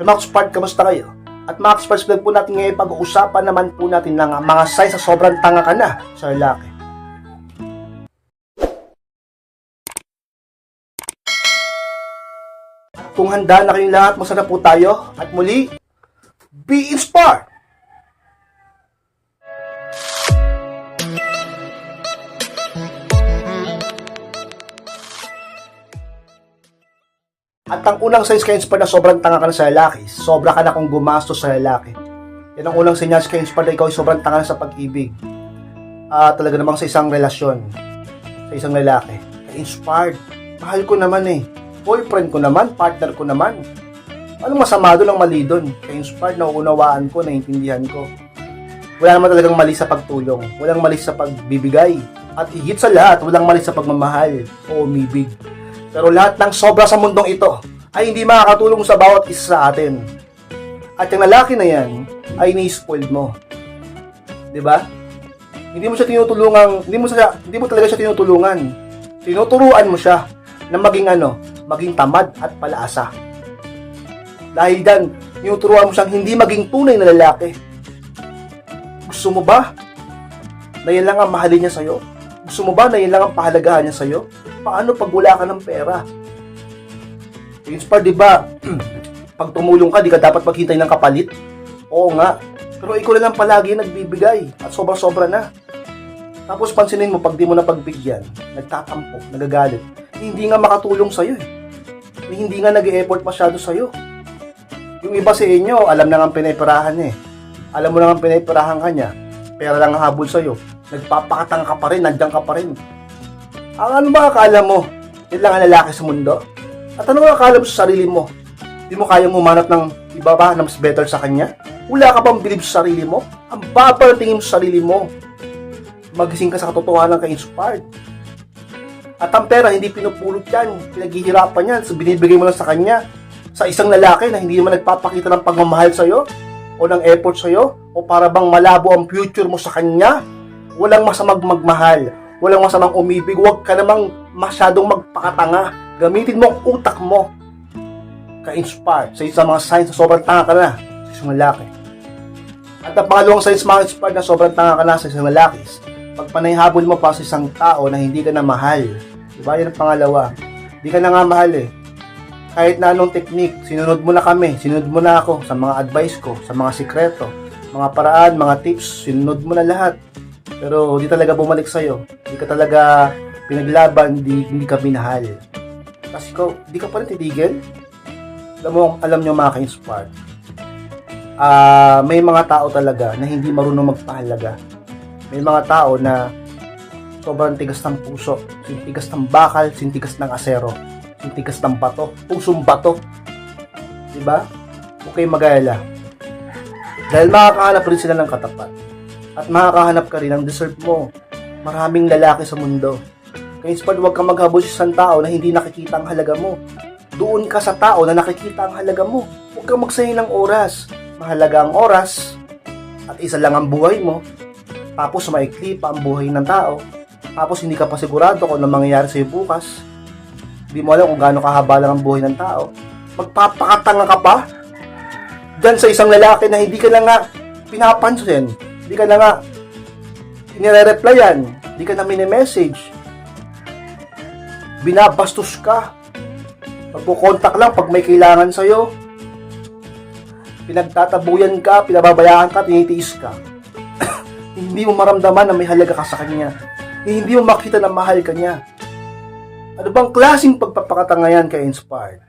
Max Part, kamusta kayo? At Max Parts vlog po natin ngayon pag-uusapan naman po natin ng mga signs sa sobrang tanga ka na sa lalaki. Kung handa na kayong lahat, masarap po tayo. At muli, be inspired! At ang unang signs ka inspired na sobrang tanga ka na sa lalaki, sobra ka na kung gumastos sa lalaki. Yan ang unang senyas ka inspired na ikaw ay sobrang tanga na sa pag-ibig. Ah, talaga namang sa isang relasyon, sa isang lalaki. Inspired. Mahal ko naman eh. Boyfriend ko naman, partner ko naman. Anong masama doon ang mali doon? Kaya inspired, nauunawaan ko, naiintindihan ko. Wala naman talagang mali sa pagtulong. Walang mali sa pagbibigay. At higit sa lahat, walang mali sa pagmamahal o umibig. Pero lahat ng sobra sa mundong ito ay hindi makakatulong sa bawat isa sa atin. At yung lalaki na yan ay ni-spoiled mo. 'Di ba? Hindi mo siya tinutulungan, hindi mo siya hindi mo talaga siya tinutulungan. Tinuturuan mo siya na maging ano, maging tamad at palaasa. Dahil dan, tinuturuan mo siyang hindi maging tunay na lalaki. Gusto mo ba na yan lang ang mahalin niya sa'yo? Gusto mo ba na yan lang ang pahalagahan niya sa'yo? Paano pag wala ka ng pera? Inspire, di ba? pag tumulong ka, di ka dapat maghintay ng kapalit? Oo nga. Pero ikaw lang palagi nagbibigay at sobra-sobra na. Tapos pansinin mo, pag di mo na pagbigyan, nagtatampo, nagagalit, hindi nga makatulong sa'yo eh. Hindi nga nag-e-effort masyado sa'yo. Yung iba sa inyo, alam na nga pinipirahan niya eh. Alam mo na nga pinipirahan ka niya, pera lang ang habol sa'yo. Nagpapakatang ka pa rin, nandiyan ka pa rin. Ang ano ba akala mo? Yan lang ang lalaki sa mundo? At ano ang akala mo sa sarili mo? Di mo kayang umanap ng iba ba na mas better sa kanya? Wala ka bang bilib sa sarili mo? Ang baba ng tingin mo sa sarili mo. Magising ka sa katotohanan ka inspired. At ang pera, hindi pinupulot yan. Pinaghihirapan yan. So, binibigay mo lang sa kanya. Sa isang lalaki na hindi naman nagpapakita ng pagmamahal sa'yo o ng effort sa'yo o para bang malabo ang future mo sa kanya. Walang masamang magmahal. Walang masamang umibig. Huwag ka namang masyadong magpakatanga. Gamitin mo ang utak mo. Ka-inspire sa isang mga signs na sobrang tanga ka na sa isang lalaki. At ang pangalawang signs mga inspired na sobrang tanga ka na sa isang lalaki pag panayhabol mo pa sa isang tao na hindi ka na mahal. Diba? Yan ang pangalawa. Hindi ka na nga mahal eh. Kahit na anong technique, sinunod mo na kami, sinunod mo na ako sa mga advice ko, sa mga sikreto, mga paraan, mga tips, sinunod mo na lahat. Pero hindi talaga bumalik sa'yo. Hindi ka talaga pinaglaban, hindi, hindi ka minahal. Kasi ikaw, hindi ka pa rin titigil. Alam mo, alam nyo mga ka-inspired. Ah, may mga tao talaga na hindi marunong magpahalaga. May mga tao na sobrang tigas ng puso, sintigas ng bakal, sintigas ng asero, sintigas ng bato, pusong bato. Diba? Okay mag-alala. Dahil makakahanap rin sila ng katapat. At makakahanap ka rin ng deserve mo. Maraming lalaki sa mundo. Kaya inspired, huwag kang maghabol sa isang tao na hindi nakikita ang halaga mo. Doon ka sa tao na nakikita ang halaga mo. Huwag kang magsayang ng oras. Mahalaga ang oras. At isa lang ang buhay mo. Tapos maikli pa ang buhay ng tao. Tapos hindi ka pa sigurado kung ano mangyayari sa'yo bukas. Hindi mo alam kung gaano kahaba lang ang buhay ng tao. Magpapakatanga ka pa? Diyan sa isang lalaki na hindi ka na nga pinapansin. Hindi ka na nga inire-replyan. Hindi ka na mini-message. Binabastos ka. Magkukontak lang pag may kailangan sa'yo. Pinagtatabuyan ka, pinababayaan ka, tinitiis ka. hindi mo maramdaman na may halaga ka sa kanya. Hindi mo makita na mahal ka niya. Ano bang klaseng pagpapakatanga yan kay Inspired?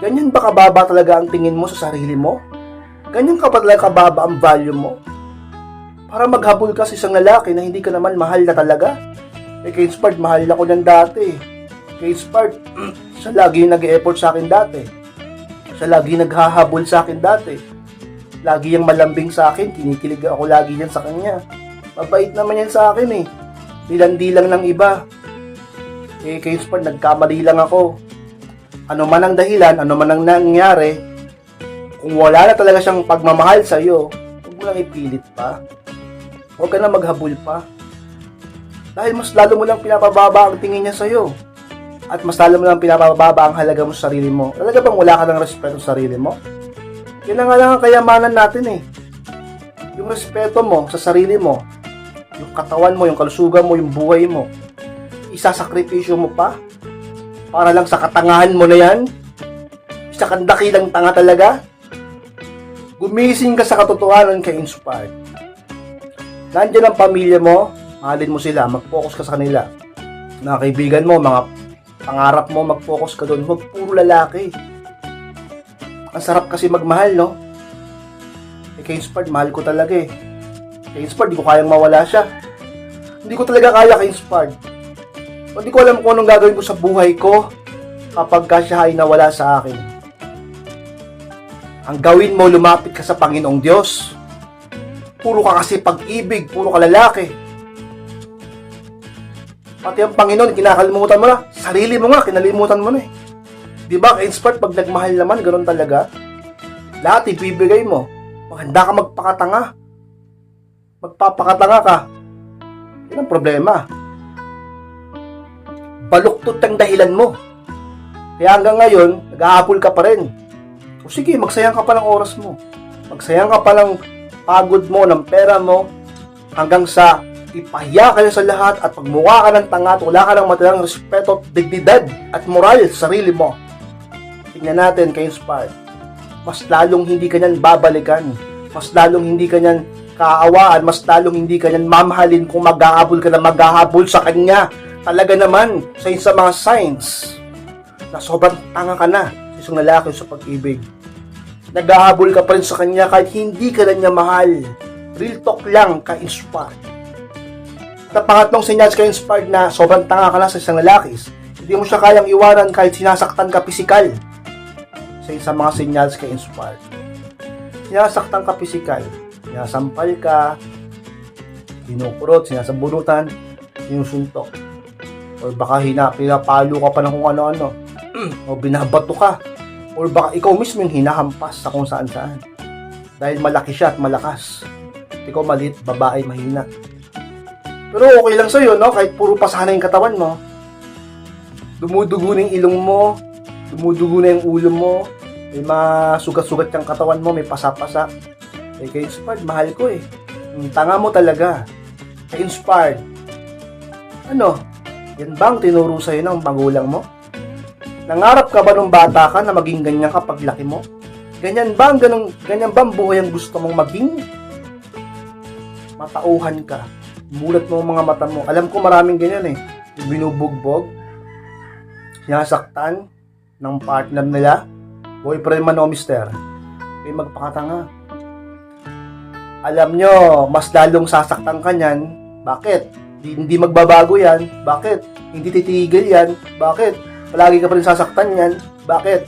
Ganyan ba kababa talaga ang tingin mo sa sarili mo? Ganyan ka talaga kababa ang value mo? Para maghabol ka sa isang lalaki na hindi ka naman mahal na talaga? Eh, kay Inspired, mahal ako ng dati. Kay Inspired, siya lagi nag-e-effort sa akin dati. Siya lagi naghahabol sa akin dati. Lagi yung malambing sa akin, kinikilig ako lagi yan sa kanya. Mabait naman yan sa akin eh. Dilandi lang ng iba. Eh, kay Inspired, nagkamali lang ako. Ano man ang dahilan, ano man ang nangyari, kung wala na talaga siyang pagmamahal sa iyo, huwag mo lang ipilit pa. Huwag ka na maghabol pa. Dahil mas lalo mo lang pinapababa ang tingin niya sa iyo. at mas lalo mo lang pinapababa ang halaga mo sa sarili mo. Talaga bang wala ka ng respeto sa sarili mo? Yan na nga lang ang kayamanan natin eh. Yung respeto mo sa sarili mo, yung katawan mo, yung kalusugan mo, yung buhay mo, isasakripisyo mo pa para lang sa katangahan mo na yan? Isa kang dakilang tanga talaga? Gumising ka sa katotohanan kay inspired. Nandiyan ang pamilya mo, mahalin mo sila, mag-focus ka sa kanila. Mga kaibigan mo, mga pangarap mo, mag-focus ka doon. Huwag puro lalaki. Ang sarap kasi magmahal, no? Eh, kay Inspired, mahal ko talaga eh. Kay Inspired, di ko kayang mawala siya. Hindi ko talaga kaya kay Inspired. Hindi ko alam kung anong gagawin ko sa buhay ko kapag ka siya ay nawala sa akin. Ang gawin mo, lumapit ka sa Panginoong Diyos. Puro ka kasi pag-ibig, puro ka lalaki. Pati ang Panginoon, kinakalimutan mo na. Sarili mo nga, kinalimutan mo na eh. Di ba, ka-inspired pag nagmahal naman, ganun talaga. Lahat ibibigay mo. Maganda ka magpakatanga. Magpapakatanga ka. Yan ang problema. Baluktot ang dahilan mo. Kaya hanggang ngayon, nag-aapol ka pa rin. O sige, magsayang ka pa ng oras mo. Magsayang ka pa ng pagod mo, ng pera mo, hanggang sa ipahiya ka na sa lahat at pagmukha ka ng tanga at wala ka ng matirang respeto, dignidad at moral sa sarili mo. Tingnan natin kay Inspired. Mas lalong hindi ka niyan babalikan. Mas lalong hindi ka niyan kaawaan. Mas lalong hindi ka niyan mamahalin kung maghahabol ka na maghahabol sa kanya. Talaga naman, sa isa mga signs na sobrang tanga ka na isang lalaki sa pag-ibig. Naghahabol ka pa rin sa kanya kahit hindi ka na niya mahal. Real talk lang ka inspired. At pangatlong senyas ka inspired na sobrang tanga ka na sa isang lalaki. Hindi mo siya kayang iwanan kahit sinasaktan ka pisikal. Sa isang mga senyals ka inspired. Sinasaktan ka pisikal. Sinasampal ka, kinukurot, sinasabunutan, sinusuntok. Or baka hina, pinapalo ka pa ng kung ano-ano. o binabato ka. Or baka ikaw mismo yung hinahampas sa kung saan saan. Dahil malaki siya at malakas. Ikaw maliit, babae, mahina. Pero okay lang sa'yo, no? Kahit puro pasana yung katawan mo. Dumudugo na yung ilong mo. Dumudugo na yung ulo mo. May masugat-sugat yung katawan mo. May pasa-pasa. Eh, kay Inspired, mahal ko eh. Yung tanga mo talaga. Kay Inspired. Ano? Yan ba ang tinuro sa'yo ng magulang mo? Nangarap ka ba nung bata ka na maging ganyan kapag laki mo? Ganyan ba ang ganun, ganyan ba ang buhay ang gusto mong maging? Matauhan ka. Mulat mo mga mata mo. Alam ko maraming ganyan eh. Binubugbog, sinasaktan ng partner nila, boyfriend man o mister, may magpakatanga. Alam nyo, mas lalong sasaktan ka niyan. Bakit? Di, hindi magbabago yan. Bakit? Hindi titigil yan. Bakit? Palagi ka pa rin sasaktan yan. Bakit?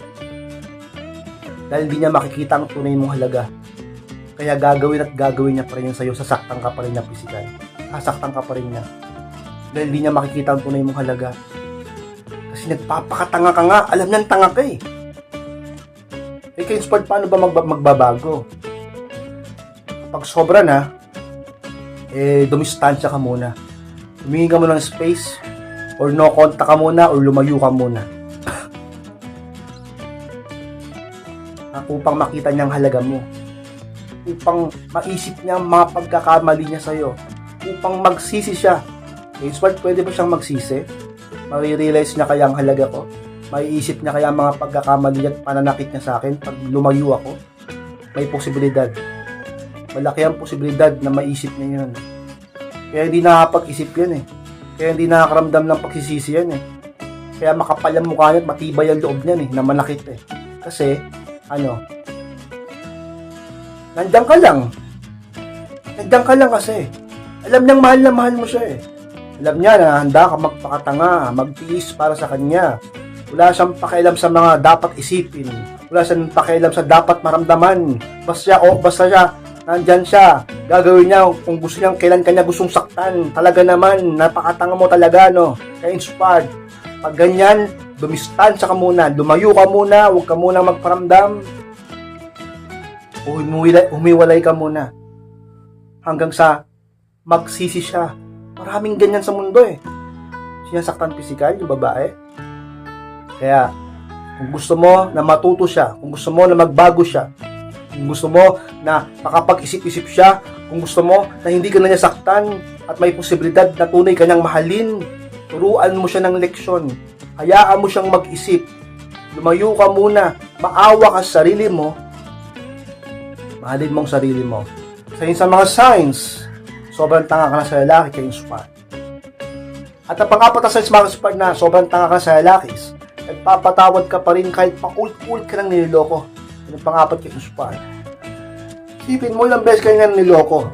Dahil hindi niya makikita ang tunay mong halaga. Kaya gagawin at gagawin niya pa rin yun sa'yo. Sasaktan ka pa rin niya physical. Sasaktan ka pa rin niya. Dahil hindi niya makikita ang tunay mong halaga. Kasi nagpapakatanga ka nga. Alam niyan tanga ka eh. Eh kay Inspired, paano ba magba- magbabago? Pag sobra na, eh, dumistansya ka muna. Humingi ka muna ng space, or no contact ka muna, or lumayo ka muna. Upang makita niya ang halaga mo. Upang maisip niya mga pagkakamali niya sa'yo. Upang magsisi siya. Eh, Swart, pwede ba siyang magsisi? Marirealize niya kaya ang halaga ko? Maiisip niya kaya ang mga pagkakamali at pananakit niya sa akin pag lumayo ako? May posibilidad malaki ang posibilidad na maisip niya yun. Kaya hindi nakapag-isip yan eh. Kaya hindi nakakaramdam ng pagsisisi yan eh. Kaya makapal ang mukha niya at matibay ang loob niyan eh, na manakit eh. Kasi, ano, nandiyan ka lang. Nandiyan ka lang kasi. Alam niyang mahal na mahal mo siya eh. Alam niya na handa ka magpakatanga, magtiis para sa kanya. Wala siyang pakialam sa mga dapat isipin. Wala siyang pakialam sa dapat maramdaman. Basta siya, oh, basta siya, nandyan siya. Gagawin niya kung gusto niya, kailan kanya gustong saktan. Talaga naman, napakatanga mo talaga, no? Kaya inspired. Pag ganyan, dumistansya ka muna, lumayo ka muna, huwag ka muna magparamdam. Humiwalay, humiwalay ka muna. Hanggang sa magsisi siya. Maraming ganyan sa mundo eh. Sinasaktan pisikal, yung babae. Kaya, kung gusto mo na matuto siya, kung gusto mo na magbago siya, kung gusto mo na makapag-isip-isip siya, kung gusto mo na hindi ka na niya saktan at may posibilidad na tunay ka niyang mahalin, turuan mo siya ng leksyon. Hayaan mo siyang mag-isip. Lumayo ka muna. Maawa ka sa sarili mo. Mahalin mong sarili mo. Sa sa mga signs, sobrang tanga ka na sa lalaki kay inspire. At ang pang-apat na signs mga inspire na sobrang tanga ka sa lalaki, nagpapatawad ka pa rin kahit pa-ult-ult ka ng niloloko. Yan ang pang-apat kay inspire. Isipin mo ilang beses ka nga niloko.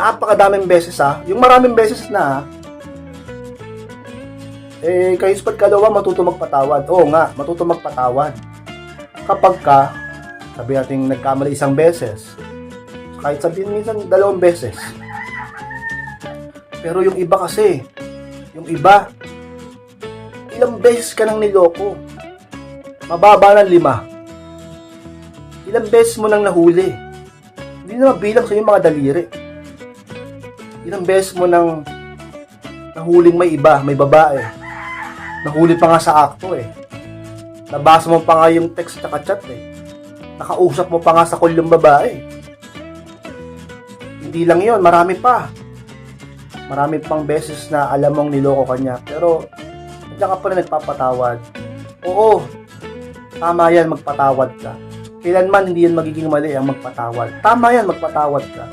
Napakadaming beses ha. Yung maraming beses na ha, eh, kayo sa pagkalawa, matuto magpatawad. Oo nga, matuto magpatawad. Kapag ka, sabi natin nagkamali isang beses, kahit sabihin minsan dalawang beses. Pero yung iba kasi, yung iba, ilang beses ka nang niloko. Mababa ng lima. Ilang beses mo nang nahuli. Hindi na mabilang sa yung mga daliri. Ilang beses mo nang nahuling may iba, may babae. Nahuli pa nga sa akto eh. Nabasa mo pa nga yung text at chat eh. Nakausap mo pa nga sa call yung babae. Hindi lang yon marami pa. Marami pang beses na alam mong niloko ka niya. Pero, nandiyan ka pa rin nagpapatawad. Oo, tama yan, magpatawad ka. Kailanman hindi yan magiging mali ang magpatawad. Tama yan, magpatawad ka.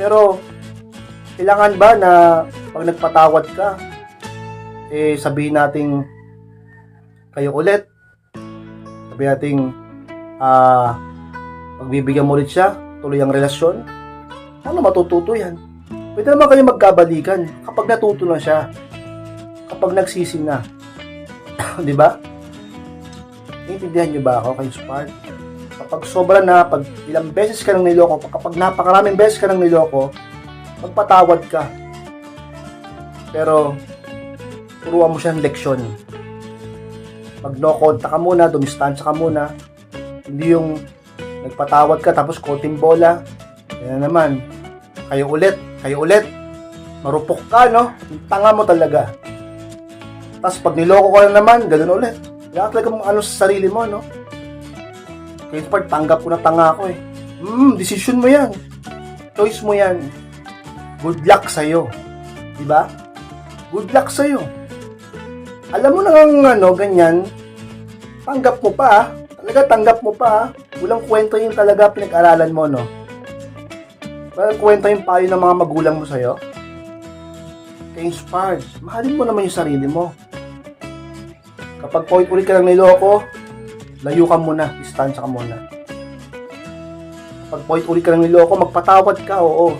Pero, kailangan ba na pag nagpatawad ka, eh sabihin nating kayo ulit. Sabihin nating ah pagbibigyan mo ulit siya, tuloy ang relasyon. Ano matututo yan? Pwede naman kayo magkabalikan kapag natuto na siya. Kapag nagsisi na. Di ba? Naiintindihan niyo ba ako kayo Spark? Kapag sobra na, pag ilang beses ka nang niloko, kapag napakaraming beses ka nang niloko, magpatawad ka. Pero, turuan mo siya ng leksyon. Pag no contact ka muna, dumistansya ka muna. Hindi yung nagpatawad ka tapos konting bola. Yan na naman. Kayo ulit, kayo ulit. Marupok ka, no? Tanga mo talaga. Tapos pag niloko ko na naman, ganun ulit. Kaya talaga mong ano sa sarili mo, no? Kaya pag tanggap ko na tanga ako eh. Hmm, decision mo yan. Choice mo yan. Good luck sa'yo. Diba? Good luck sa'yo. Alam mo na ang ano, ganyan, tanggap mo pa ah. Talaga tanggap mo pa ah. Walang kwento yung talaga pinag-aralan mo, no? Walang kwento yung payo ng mga magulang mo sa'yo. Kaya inspired. Mahalin mo naman yung sarili mo. Kapag point ulit ka lang niloko, layo ka muna, distansya ka muna. Kapag point ulit ka lang niloko, magpatawad ka, oo.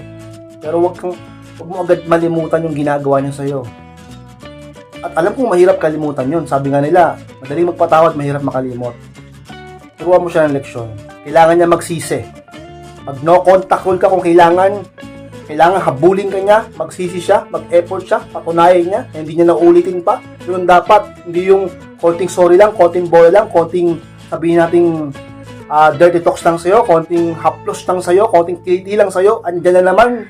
Pero wag kang, wag mo agad malimutan yung ginagawa niya sa'yo. At alam kong mahirap kalimutan yon. Sabi nga nila, madaling magpatawad, mahirap makalimot. Turuan mo siya ng leksyon. Kailangan niya magsisi. Pag no contact rule ka kung kailangan, kailangan habulin ka niya, magsisi siya, mag-effort siya, patunayan niya, hindi niya naulitin pa. Yun dapat, hindi yung konting sorry lang, konting bola lang, konting sabihin nating ah, dirty talks lang sa'yo, konting haplos lang sa'yo, konting kiliti lang sa'yo, andyan na naman.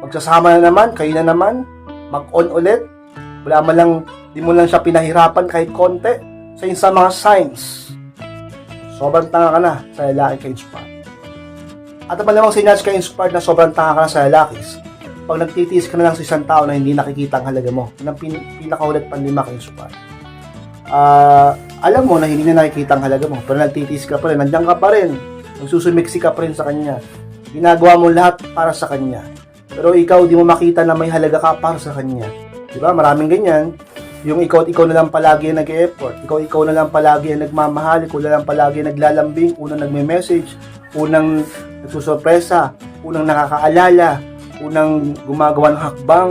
Magsasama na naman, kayo na naman, mag-on ulit. Wala man lang, di mo lang siya pinahirapan kahit konti. Sa sa mga signs, sobrang tanga ka na sa lalaki ka inspired. At ang malamang sinyals ka inspired na sobrang tanga ka na sa lalaki, pag nagtitiis ka na lang sa isang tao na hindi nakikita ang halaga mo, ang pin- pinakaulit panlima ka inspired. Ah, alam mo na hindi na nakikita ang halaga mo, pero nagtitiis ka pa rin, nandiyan ka pa rin, magsusumiksi ka pa rin sa kanya. Ginagawa mo lahat para sa kanya. Pero ikaw, di mo makita na may halaga ka para sa kanya. Di ba? Maraming ganyan. Yung ikaw ikaw na lang palagi ang nag-effort. Ikaw, ikaw na lang palagi ang nagmamahal. Ikaw na lang palagi ang naglalambing. Unang nagme-message. Unang nagsusurpresa. Unang nakakaalala. Unang gumagawa ng hakbang.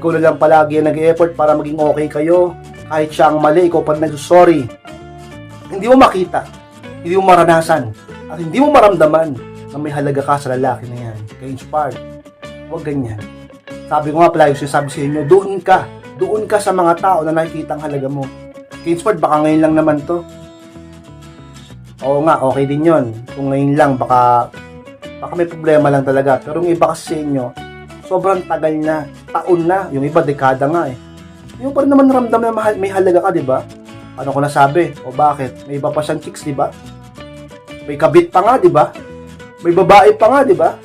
Ikaw na lang palagi ang nag-effort para maging okay kayo. Kahit siya ang mali, ikaw pa nagsusorry. Hindi mo makita. Hindi mo maranasan. At hindi mo maramdaman na may halaga ka sa lalaki na yan. Kaya inspired. Huwag ganyan. Sabi ko nga pala, yung sinasabi sa inyo, doon ka. Doon ka sa mga tao na nakikita ang halaga mo. Kingsford, baka ngayon lang naman to. Oo nga, okay din yon. Kung ngayon lang, baka, baka may problema lang talaga. Pero yung iba kasi sa inyo, sobrang tagal na. Taon na. Yung iba, dekada nga eh. Yung pa rin naman ramdam na may halaga ka, di ba? Ano ko nasabi? O bakit? May iba pa siyang chicks, di ba? May kabit pa nga, di ba? May babae pa nga, di ba?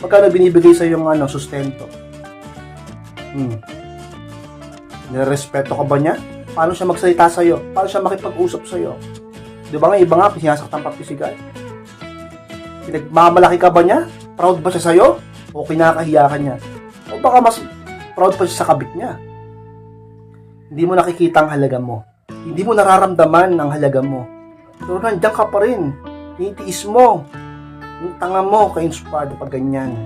Magkano binibigay sa yung ano, sustento? Hmm. Nirespeto ka ba niya? Paano siya magsalita sa'yo? Paano siya makipag-usap sa'yo? Di ba nga, iba nga, sinasaktan pa physical. Pinagmamalaki ka ba niya? Proud ba siya sa'yo? O kinakahiya ka niya? O baka mas proud pa siya sa kabit niya? Hindi mo nakikita ang halaga mo. Hindi mo nararamdaman ang halaga mo. Pero nandiyan ka pa rin. Tinitiis mo. Yung tanga mo, ka-inspired pag ganyan.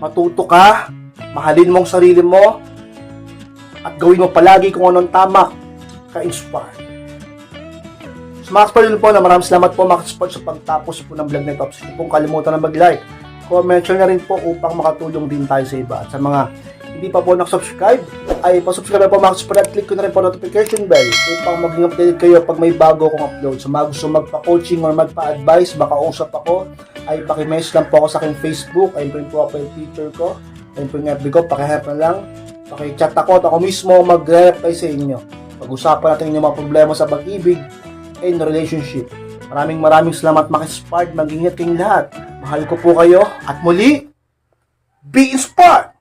Matuto ka, mahalin mo ang sarili mo, at gawin mo palagi kung anong tama, ka-inspired. So mga yun po na maraming salamat po mga expert sa pagtapos po ng vlog na ito. Tapos hindi pong kalimutan na mag-like. Comment share na rin po upang makatulong din tayo sa iba. At sa mga hindi pa po nakasubscribe, ay pasubscribe po mga expert at click ko na rin po notification bell upang maging updated kayo pag may bago akong upload. So mga gusto magpa-coaching or magpa-advise, baka usap ako, ay pakimessage lang po ako sa aking Facebook. Ayun po yung profile picture ko. Ayun po yung FB ko, pakihelp na lang. Pakichat ako at ako mismo mag-reply sa inyo. Pag-usapan natin yung mga problema sa pag-ibig and relationship. Maraming maraming salamat mga inspired. Mag-ingat kayong lahat. Mahal ko po kayo. At muli, be inspired!